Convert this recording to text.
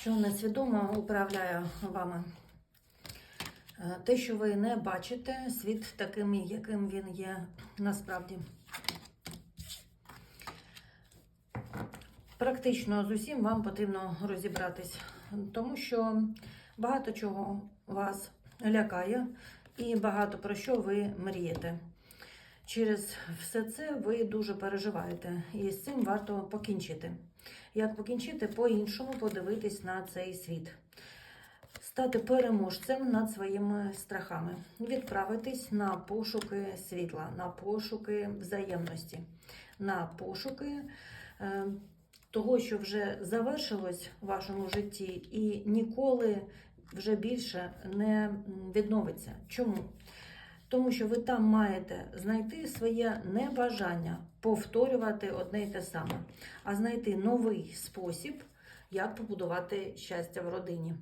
що несвідомо управляє вами. Е, Те, що ви не бачите, світ таким, яким він є насправді. Практично з усім вам потрібно розібратись, тому що багато чого вас лякає і багато про що ви мрієте. Через все це ви дуже переживаєте, і з цим варто покінчити. Як покінчити, по-іншому подивитись на цей світ, стати переможцем над своїми страхами, відправитись на пошуки світла, на пошуки взаємності, на пошуки е, того, що вже завершилось в вашому житті, і ніколи вже більше не відновиться. Чому? Тому що ви там маєте знайти своє небажання повторювати одне й те саме, а знайти новий спосіб, як побудувати щастя в родині.